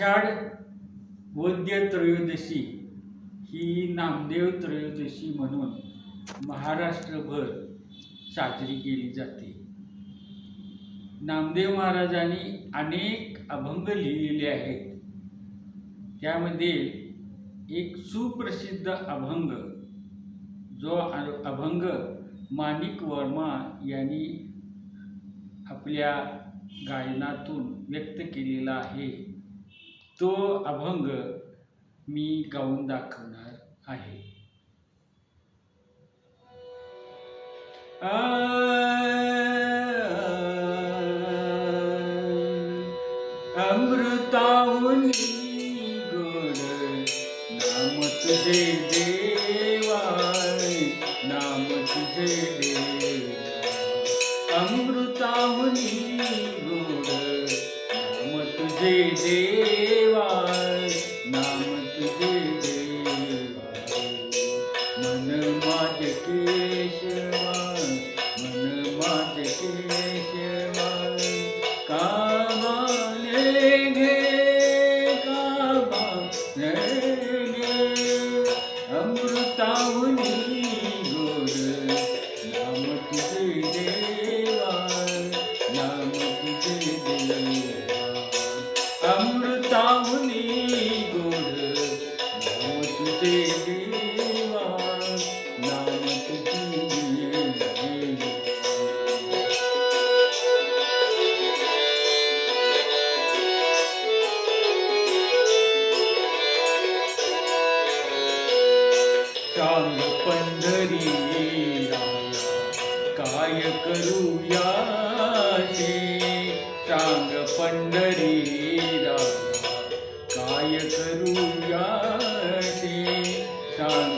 आषाढ वद्य त्रयोदशी ही नामदेव त्रयोदशी म्हणून महाराष्ट्रभर साजरी केली जाते. नामदेव महाराजांनी अनेक अभंग लिहिलेले आहेत. त्यामध्ये एक सुप्रसिद्ध अभंग जो अभंग माणिक वर्मा यांनी आपल्या गायनातून व्यक्त केलेला आहे. तो अभंग मी गाऊन दाखवणार आहे. अमृताहून गोड नाम तुझे देवा नाम तुझे देवा. अमृताहुनी अमृताहुनी गोड नाम तुझे देवा नाम तुझे देवा. अमृताहुनी गोड नाम तुझे देवा. काय करूया सांग पंढरी राया काय करूया सांग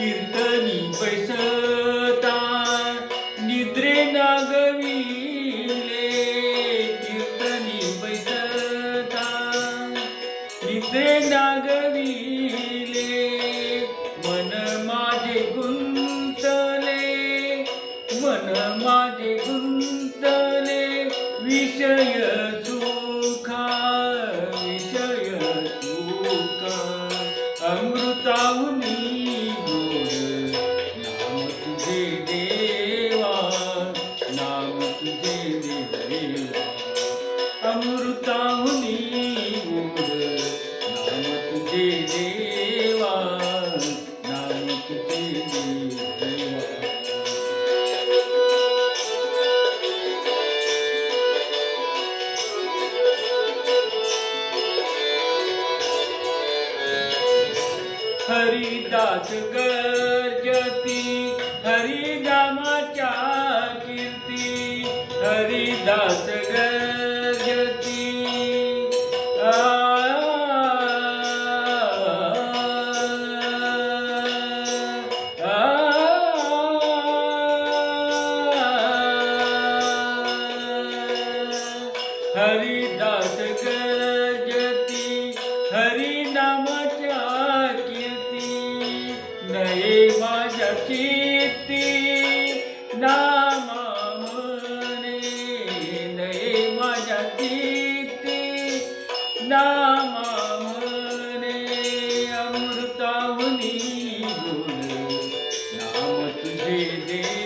कीर्तनी बैसता निद्रे नागविले. कीर्तनी बैसता निद्रे नागविले. मन माझे गुंतले. मन माझे गुंतले. विषय सुखा. विषय सुखा. अमृताहुनी हरिदास गर्जती हरिनामाच्या कीर्ती. हरिदास गर्जती माझ्या कीर्ती नामा म्हणे नये माझ्या कीर्ती नामा म्हणे अमृताहुनी बोल नाम तुझे दे.